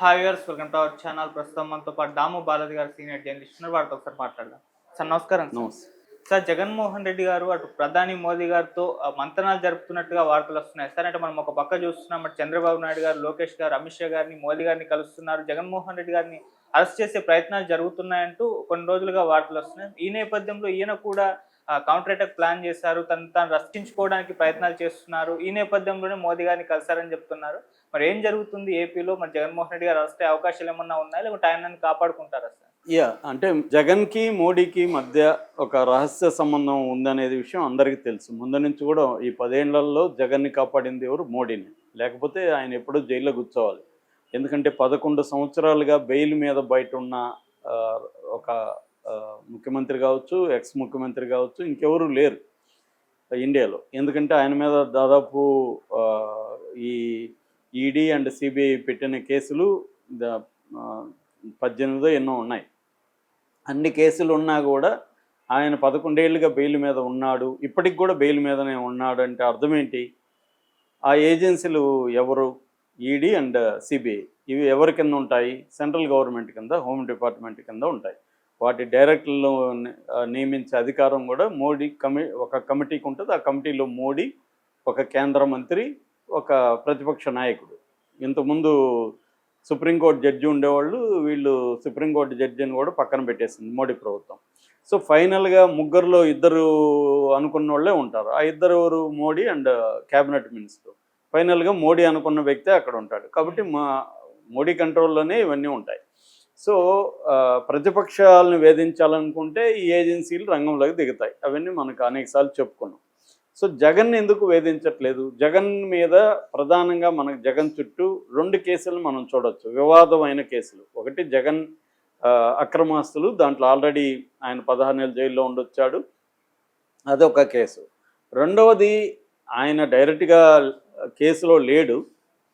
Hi viewers welcome to our channel ప్రస్తుతం మనతో పాటు దాము బాలాజీ గారు సీనియర్ జర్నలిస్ట్ ఉన్నారు. వారితో ఒకసారి మాట్లాడదాం. సార్ నమస్కారం సార్. జగన్మోహన్ రెడ్డి గారు అటు ప్రధాని మోదీ గారితో మంతనాలు జరుపుతున్నట్టుగా వార్తలు వస్తున్నాయి. సార్ అంటే మనం ఒక పక్క చూస్తున్నాం అటు చంద్రబాబు నాయుడు గారు లోకేష్ గారు అమిత్ షా గారిని మోదీ గారిని కలుస్తున్నారు. జగన్మోహన్ రెడ్డి గారిని అరెస్ట్ చేసే ప్రయత్నాలు జరుగుతున్నాయంటూ కొన్ని రోజులుగా వార్తలు వస్తున్నాయి. ఈ నేపథ్యంలో ఈయన కూడా కౌంటర్ అటాక్ ప్లాన్ చేశారు. తను తాను రక్షించుకోవడానికి ప్రయత్నాలు చేస్తున్నారు. ఈ నేపథ్యంలోనే మోదీ గారిని కలిశారని చెప్తున్నారు. మరి ఏం జరుగుతుంది ఏపీలో? మరి జగన్మోహన్ రెడ్డి గారు వస్తే అవకాశాలు ఏమన్నా ఉన్నాయా? లేకుంటే ఆయనని కాపాడుకుంటారా సార్? యా అంటే జగన్కి మోడీకి మధ్య ఒక రహస్య సంబంధం ఉందనేది విషయం అందరికీ తెలుసు. ముందు నుంచి కూడా ఈ పదేళ్ళలో జగన్ని కాపాడింది ఎవరు? మోడీని. లేకపోతే ఆయన ఎప్పుడూ జైల్లో కూర్చోవాలి. ఎందుకంటే పదకొండు సంవత్సరాలుగా బెయిల్ మీద బయట ఉన్న ఒక ముఖ్యమంత్రి కావచ్చు ఎక్స్ ముఖ్యమంత్రి కావచ్చు ఇంకెవరు లేరు ఇండియాలో. ఎందుకంటే ఆయన మీద దాదాపు ఈ ఈడీ అండ్ సిబిఐ పెట్టిన కేసులు పద్దెనిమిదో ఎన్నో ఉన్నాయి. అన్ని కేసులు ఉన్నా కూడా ఆయన పదకొండేళ్ళుగా బెయిల్ మీద ఉన్నాడు. ఇప్పటికి కూడా బెయిల్ మీదనే ఉన్నాడు అంటే అర్థం ఏంటి? ఆ ఏజెన్సీలు ఎవరు? ED and CBI. ఇవి ఎవరి కింద ఉంటాయి? సెంట్రల్ గవర్నమెంట్ కింద హోమ్ డిపార్ట్మెంట్ కింద ఉంటాయి. వాటి డైరెక్టర్లు నియమించే అధికారం కూడా మోడీ కమి ఒక కమిటీకి ఉంటుంది. ఆ కమిటీలో మోడీ ఒక కేంద్ర మంత్రి ఒక ప్రతిపక్ష నాయకుడు. ఇంతకుముందు సుప్రీంకోర్టు జడ్జి ఉండేవాళ్ళు వీళ్ళు సుప్రీంకోర్టు జడ్జిని కూడా పక్కన పెట్టేసింది మోడీ ప్రభుత్వం. సో ఫైనల్గా ముగ్గురులో ఇద్దరు అనుకున్న వాళ్ళే ఉంటారు. ఆ ఇద్దరు ఎవరు మోడీ అండ్ క్యాబినెట్ మినిస్టర్. ఫైనల్గా మోడీ అనుకున్న వ్యక్తే అక్కడ ఉంటాడు. కాబట్టి మా మోడీ కంట్రోల్లోనే ఇవన్నీ ఉంటాయి. సో ప్రతిపక్షాలను వేధించాలనుకుంటే ఈ ఏజెన్సీలు రంగంలోకి దిగుతాయి. అవన్నీ మనకు అనేకసార్లు చెప్పుకున్నాం. సో జగన్ ఎందుకు వేధించట్లేదు? జగన్ మీద ప్రధానంగా మనకు జగన్ చుట్టూ రెండు కేసులు మనం చూడొచ్చు. వివాదమైన కేసులు. ఒకటి జగన్ అక్రమాస్తులు. దాంట్లో ఆల్రెడీ ఆయన పదహారు నెలలు జైల్లో ఉండొచ్చాడు. అదొక కేసు. రెండవది ఆయన డైరెక్ట్గా కేసులో లేడు.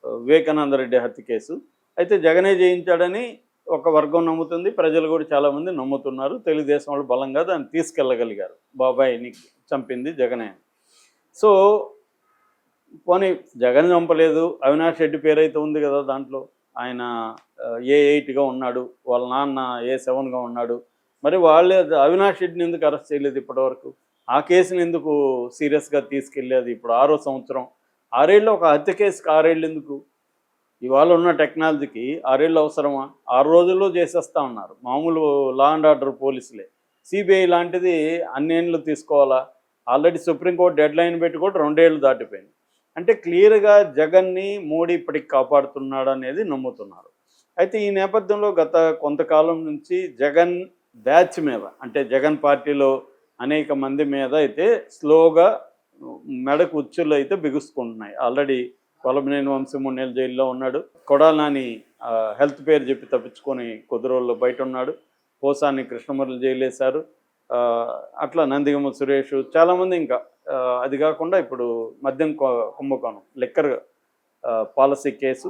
వివేకానంద రెడ్డి హత్య కేసు. అయితే జగనే జయించాడని ఒక వర్గం నమ్ముతుంది. ప్రజలు కూడా చాలామంది నమ్ముతున్నారు. తెలుగుదేశం వాళ్ళు బలంగా దాన్ని తీసుకెళ్ళగలిగారు. బాబాయిని చంపింది జగనే. అని. సో పోనీ జగన్ చంపలేదు అవినాష్ రెడ్డి పేరు అయితే ఉంది కదా దాంట్లో. ఆయన ఏ ఎయిట్గా ఉన్నాడు వాళ్ళ నాన్న ఏ సెవెన్గా ఉన్నాడు. మరి వాళ్ళే అవినాష్ రెడ్డిని ఎందుకు అరెస్ట్ చేయలేదు ఇప్పటివరకు? ఆ కేసుని ఎందుకు సీరియస్గా తీసుకెళ్ళేది ఇప్పుడు ఆరో సంవత్సరం? ఆరేళ్ళు ఒక హత్య కేసుకి ఆరేళ్ళు ఎందుకు? ఇవాళ ఉన్న టెక్నాలజీకి ఆరేళ్ళు అవసరమా? ఆరు రోజుల్లో చేసేస్తా ఉన్నారు. మామూలు లా అండ్ ఆర్డర్ పోలీసులే. సిబిఐ లాంటిది అన్నేళ్ళు తీసుకోవాలా? ఆల్రెడీ సుప్రీంకోర్టు డెడ్ లైన్ పెట్టి కూడా రెండేళ్ళు దాటిపోయింది. అంటే క్లియర్గా జగన్ని మోడీ ఇప్పటికి కాపాడుతున్నాడు అనేది నమ్ముతున్నారు. అయితే ఈ నేపథ్యంలో గత కొంతకాలం నుంచి జగన్ బ్యాచ్ మీద అంటే జగన్ పార్టీలో అనేక మంది మీద అయితే స్లోగా మెడకు ఉచ్చులు అయితే బిగుసుకుంటున్నాయి. ఆల్రెడీ కొలమనేని వంశీ మూడు జైల్లో ఉన్నాడు. కొడాలని హెల్త్ పేరు చెప్పి తప్పించుకొని కొద్ది రోజుల్లో బయట ఉన్నాడు. పోసాని కృష్ణమురళి జైలు వేశారు అట్లా నందిగమ్మ సురేష్ చాలామంది ఇంకా అది కాకుండా ఇప్పుడు మద్యం కుంభకోణం లిక్కర్ పాలసీ కేసు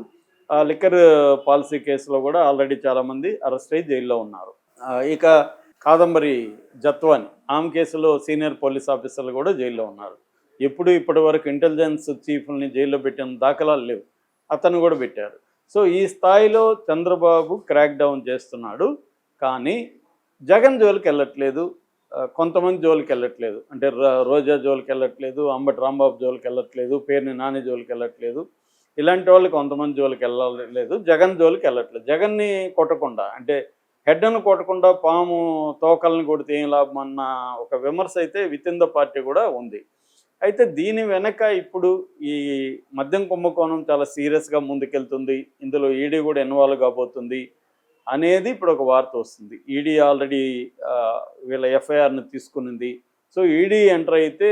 ఆ లిక్కర్ పాలసీ కేసులో కూడా ఆల్రెడీ చాలామంది అరెస్ట్ అయ్యి జైల్లో ఉన్నారు. ఇక కాదంబరి జత్వాని ఆమె కేసులో సీనియర్ పోలీస్ ఆఫీసర్లు కూడా జైల్లో ఉన్నారు. ఎప్పుడు ఇప్పటి వరకు ఇంటెలిజెన్స్ చీఫ్ని జైల్లో పెట్టిన దాఖలాలు లేవు. అతను కూడా పెట్టారు. సో ఈ స్థాయిలో చంద్రబాబు క్రాక్ డౌన్ చేస్తున్నాడు. కానీ జగన్ జోలికి వెళ్ళట్లేదు. కొంతమంది జోలికి వెళ్ళట్లేదు. అంటే రోజా జోలికి వెళ్ళట్లేదు అంబటి రాంబాబు జోలికి వెళ్ళట్లేదు పేరుని నాని జోలికి వెళ్ళట్లేదు. ఇలాంటి వాళ్ళు కొంతమంది జోలికి వెళ్ళలేదు జగన్ జోలికి వెళ్ళట్లేదు. జగన్ని కొట్టకుండా అంటే హెడ్ను కొట్టకుండా పాము తోకల్ని కొడితే ఏం లాభం అన్న ఒక విమర్శ అయితే విత్ ఇన్ ద పార్టీ కూడా ఉంది. అయితే దీని వెనక ఇప్పుడు ఈ మద్యం కుంభకోణం చాలా సీరియస్గా ముందుకెళ్తుంది. ఇందులో ఈడీ కూడా ఇన్వాల్వ్ కాబోతుంది. అనేది ఇప్పుడు ఒక వార్త వస్తుంది. ఈడీ ఆల్రెడీ వీళ్ళ ఎఫ్ఐఆర్ని తీసుకునింది. సో ఈడీ ఎంటర్ అయితే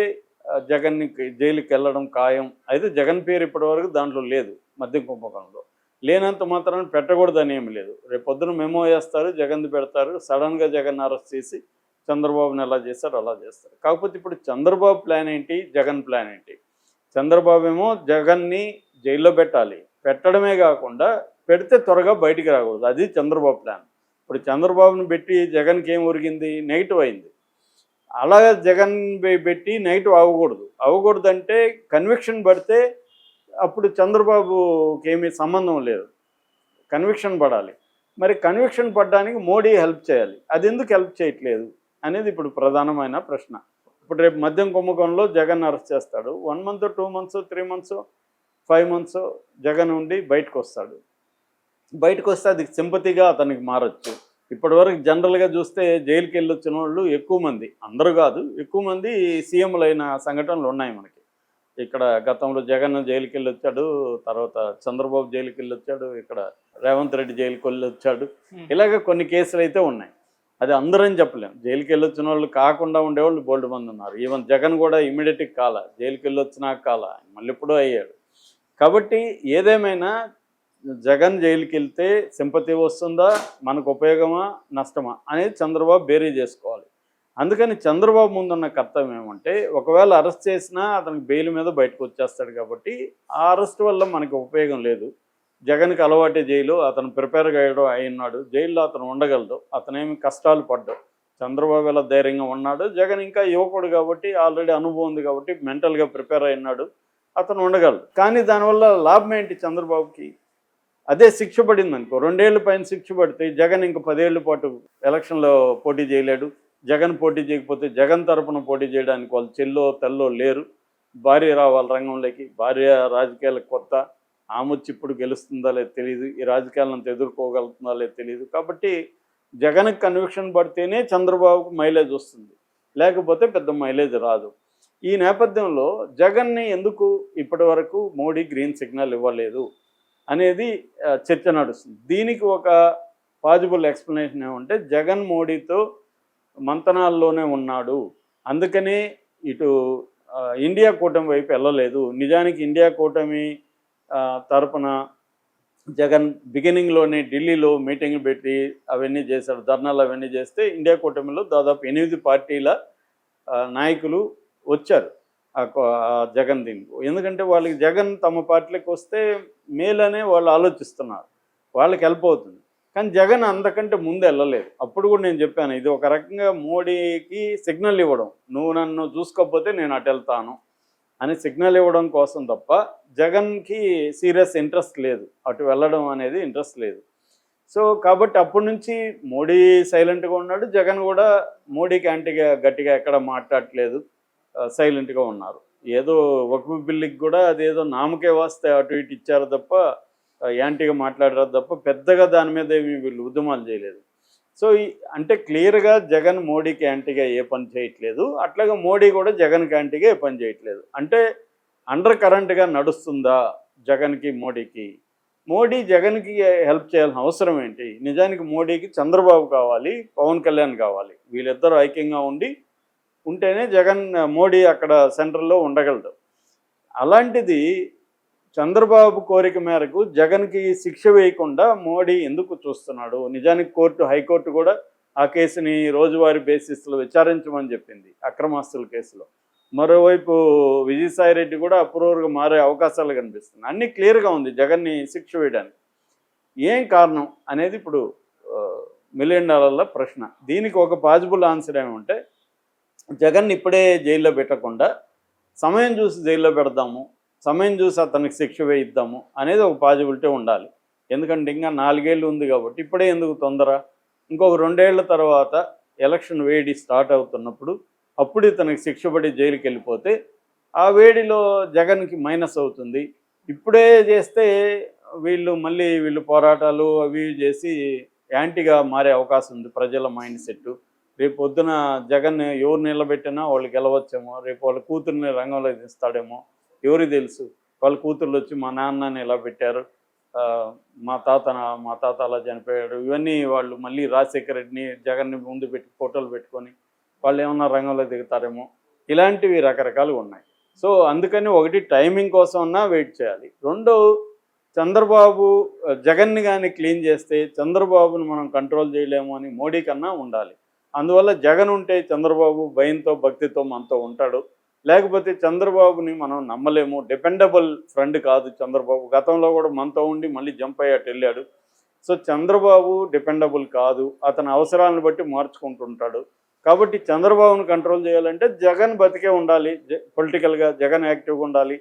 జగన్ని జైలుకి వెళ్ళడం ఖాయం. అయితే జగన్ పేరు ఇప్పటివరకు దాంట్లో లేదు మద్యం కుంభకోణంలో. లేనంత మాత్రాన్ని పెట్టకూడదని ఏమి లేదు. రేపు పొద్దున మెమో వేస్తారు జగన్ పెడతారు. సడన్గా జగన్ అరెస్ట్ చేసి చంద్రబాబుని ఎలా చేస్తారు అలా చేస్తారు. కాకపోతే ఇప్పుడు చంద్రబాబు ప్లాన్ ఏంటి? జగన్ ప్లాన్ ఏంటి? చంద్రబాబు ఏమో జగన్ని జైల్లో పెట్టాలి. పెట్టడమే కాకుండా పెడితే త్వరగా బయటికి రాకూడదు. అది చంద్రబాబు ప్లాన్. ఇప్పుడు చంద్రబాబుని పెట్టి జగన్కి ఏం ఒరిగింది? నెగిటివ్ అయింది. అలాగే జగన్ పెట్టి నెగిటివ్ అవ్వకూడదు. అవ్వకూడదు అంటే కన్విక్షన్ పడితే అప్పుడు చంద్రబాబుకి ఏమీ సంబంధం లేదు. కన్విక్షన్ పడాలి. మరి కన్విక్షన్ పడడానికి మోడీ హెల్ప్ చేయాలి. అది ఎందుకు హెల్ప్ చేయట్లేదు అనేది ఇప్పుడు ప్రధానమైన ప్రశ్న. ఇప్పుడు రేపు మద్యం కుంభకోణంలో జగన్ అరెస్ట్ చేస్తాడు. One month two months three months five months Jagan ఉండి బయటకు వస్తాడు బయటకు వస్తే అది సింపతిగా అతనికి మారచ్చు. ఇప్పటివరకు జనరల్గా చూస్తే జైలుకి వెళ్ళి వచ్చిన వాళ్ళు ఎక్కువ మంది. అందరూ కాదు ఎక్కువ మంది సీఎంలు అయిన సంఘటనలు ఉన్నాయి మనకి. ఇక్కడ గతంలో జగన్ జైలుకి వెళ్ళి వచ్చాడు తర్వాత చంద్రబాబు జైలుకి వెళ్ళి వచ్చాడు ఇక్కడ రేవంత్ రెడ్డి జైలుకి వెళ్ళి వచ్చాడు ఇలాగ కొన్ని కేసులు అయితే ఉన్నాయి. అది అందరం చెప్పలేం. జైలుకి వెళ్ళి వచ్చిన వాళ్ళు కాకుండా ఉండేవాళ్ళు బోల్డ్ మంది ఉన్నారు. ఈవెన్ జగన్ కూడా ఇమీడియట్గా కాల జైలుకి వెళ్ళి వచ్చినాక కాల మళ్ళీ ఎప్పుడూ అయ్యాడు. కాబట్టి ఏదేమైనా జగన్ జైలుకి వెళ్తే సింపతి వస్తుందా? మనకు ఉపయోగమా? నష్టమా? అనేది చంద్రబాబు బేరీ చేసుకోవాలి. అందుకని చంద్రబాబు ముందున్న కర్తవ్యం ఏమంటే ఒకవేళ అరెస్ట్ చేసినా అతనికి బెయిల్ మీద బయటకు వచ్చేస్తాడు కాబట్టి ఆ అరెస్ట్ వల్ల మనకి ఉపయోగం లేదు. జగన్కి అలవాటే జైలు అతను ప్రిపేర్ అయ్యడం అయినాడు జైల్లో అతను ఉండగలడు. అతనేమి కష్టాలు పడ్డాడు. చంద్రబాబు ఇలా ధైర్యంగా ఉన్నాడు? జగన్ ఇంకా యువకుడు కాబట్టి ఆల్రెడీ అనుభవం ఉంది కాబట్టి మెంటల్గా ప్రిపేర్ అయినాడు అతను ఉండగలడు. కానీ దానివల్ల లాభం ఏంటి చంద్రబాబుకి? అదే శిక్ష పడింది అనుకో రెండేళ్ళ పైన శిక్ష పడితే జగన్ ఇంక పదేళ్ళ పాటు ఎలక్షన్లో పోటీ చేయలేడు. జగన్ పోటీ చేయకపోతే జగన్ తరపున పోటీ చేయడానికి వాళ్ళు చెల్లో తెల్లో లేరు. భార్య రావాలి రంగంలోకి. భార్య రాజకీయాలకు కొత్త. ఆమె వచ్చి ఇప్పుడు గెలుస్తుందా లేదు తెలియదు ఈ రాజకీయాలను ఎదుర్కోగలుగుతుందా లేదు తెలియదు కాబట్టి జగన్కి కన్విక్షన్ పడితేనే చంద్రబాబుకు మైలేజ్ వస్తుంది. లేకపోతే పెద్ద మైలేజ్ రాదు. ఈ నేపథ్యంలో జగన్ని ఎందుకు ఇప్పటి వరకు మోడీ గ్రీన్ సిగ్నల్ ఇవ్వలేదు? అనేది చర్చ నడుస్తుంది. దీనికి ఒక పాజిబుల్ ఎక్స్ప్లెనేషన్ ఏమంటే జగన్ మోడీతో మంతనాల్లోనే ఉన్నాడు. అందుకనే ఇటు ఇండియా కూటమి వైపు వెళ్ళలేదు నిజానికి ఇండియా కూటమి తరపున జగన్ బిగినింగ్లోనే ఢిల్లీలో మీటింగ్ పెట్టి అవన్నీ చేశాడు. ధర్నాలు అవన్నీ చేస్తే ఇండియా కూటమిలో దాదాపు ఎనిమిది పార్టీల నాయకులు వచ్చారు. జగన్ దీనికి. ఎందుకంటే వాళ్ళకి జగన్ తమ పార్టీలకు వస్తే మేలనే వాళ్ళు ఆలోచిస్తున్నారు. వాళ్ళకి హెల్ప్ అవుతుంది. కానీ జగన్ అంతకంటే ముందు వెళ్ళలేదు. అప్పుడు కూడా నేను చెప్పాను ఇది ఒక రకంగా మోడీకి సిగ్నల్ ఇవ్వడం. నువ్వు నన్ను చూసుకోకపోతే నేను అటు వెళ్తాను అని సిగ్నల్ ఇవ్వడం కోసం తప్ప జగన్కి సీరియస్ ఇంట్రెస్ట్ లేదు. అటు వెళ్ళడం అనేది ఇంట్రెస్ట్ లేదు. సో కాబట్టి అప్పటి నుంచి మోడీ సైలెంట్గా ఉన్నాడు. జగన్ కూడా మోడీకి యాంటీగా గట్టిగా ఎక్కడ మాట్లాడట్లేదు. సైలెంట్గా ఉన్నారు. ఏదో వక్ఫ్ బిల్లుకి కూడా అదేదో నామకే వాస్తే అటు ఇటు ఇచ్చారు తప్ప యాంటీగా మాట్లాడారు తప్ప పెద్దగా దాని మీద ఏమి వీళ్ళు ఉద్యమాలు చేయలేదు. సో అంటే క్లియర్గా జగన్ మోడీకి యాంటీగా ఏ పని చేయట్లేదు. అట్లాగే మోడీ కూడా జగన్కి యాంటీగా ఏ పని చేయట్లేదు. అంటే అండర్ కరెంట్గా నడుస్తుందా జగన్కి మోడీకి? మోడీ జగన్కి హెల్ప్ చేయాల్సిన అవసరం ఏంటి? నిజానికి మోడీకి చంద్రబాబు కావాలి పవన్ కళ్యాణ్ కావాలి. వీళ్ళిద్దరూ ఐక్యంగా ఉండి ఉంటేనే జగన్ మోడీ అక్కడ సెంటర్లో ఉండగలడు. అలాంటిది చంద్రబాబు కోరిక మేరకు జగన్కి శిక్ష వేయకుండా మోడీ ఎందుకు చూస్తున్నాడు? నిజానికి కోర్టు హైకోర్టు కూడా ఆ కేసుని రోజువారీ బేసిస్లో విచారించమని చెప్పింది అక్రమాస్తుల కేసులో. మరోవైపు విజయసాయి రెడ్డి కూడా అప్రూవర్గా మారే అవకాశాలు కనిపిస్తున్నాయి. అన్నీ క్లియర్గా ఉంది జగన్ని శిక్ష వేయడానికి. ఏం కారణం అనేది ఇప్పుడు మిలియన్ డాలర్ల ప్రశ్న. దీనికి ఒక పాజిబుల్ ఆన్సర్ ఏమంటే జగన్ ఇప్పుడే జైల్లో పెట్టకుండా సమయం చూసి జైల్లో పెడదాము సమయం చూసి అతనికి శిక్ష వేయిద్దాము అనేది ఒక పాజిబిలిటీ ఉండాలి. ఎందుకంటే ఇంకా నాలుగేళ్ళు ఉంది కాబట్టి ఇప్పుడే ఎందుకు తొందర? ఇంకొక రెండేళ్ళ తర్వాత ఎలక్షన్ వేడి స్టార్ట్ అవుతున్నప్పుడు అప్పుడు ఇతనికి శిక్ష పడి జైలుకి వెళ్ళిపోతే ఆ వేడిలో జగన్కి మైనస్ అవుతుంది. ఇప్పుడే చేస్తే వీళ్ళు మళ్ళీ వీళ్ళు పోరాటాలు అవి చేసి యాంటీగా మారే అవకాశం ఉంది ప్రజల మైండ్ సెట్ రేపు పొద్దున జగన్ ఎవరు నిలబెట్టినా వాళ్ళు గెలవచ్చేమో రేపు వాళ్ళ కూతుర్ని రంగంలో దిస్తాడేమో ఎవరికి తెలుసు? వాళ్ళ కూతుర్లు వచ్చి మా నాన్నని ఇలా పెట్టారు? మా తాత మా తాత అలా చనిపోయాడు. ఇవన్నీ వాళ్ళు మళ్ళీ రాజశేఖర రెడ్డిని జగన్ని ముందు పెట్టి ఫోటోలు పెట్టుకొని వాళ్ళు ఏమన్నా రంగంలో దిగుతారేమో ఇలాంటివి రకరకాలు ఉన్నాయి. సో అందుకని ఒకటి టైమింగ్ కోసం అన్నా వెయిట్ చేయాలి. రెండో చంద్రబాబు జగన్ని కానీ క్లీన్ చేస్తే చంద్రబాబును మనం కంట్రోల్ చేయలేము అని మోడీ కన్నా ఉండాలి. అందువల్ల జగన్ ఉంటే చంద్రబాబు భయంతో భక్తితో మనతో ఉంటాడు. లేకపోతే చంద్రబాబుని మనం నమ్మలేము. డిపెండబుల్ ఫ్రెండ్ కాదు చంద్రబాబు. గతంలో కూడా మనతో ఉండి మళ్ళీ జంప్ అయ్యాటు వెళ్ళాడు. సో చంద్రబాబు డిపెండబుల్ కాదు. అతని అవసరాలను బట్టి మార్చుకుంటుంటాడు. కాబట్టి చంద్రబాబును కంట్రోల్ చేయాలంటే జగన్ బతికే ఉండాలి. పొలిటికల్గా జగన్ యాక్టివ్గా ఉండాలి.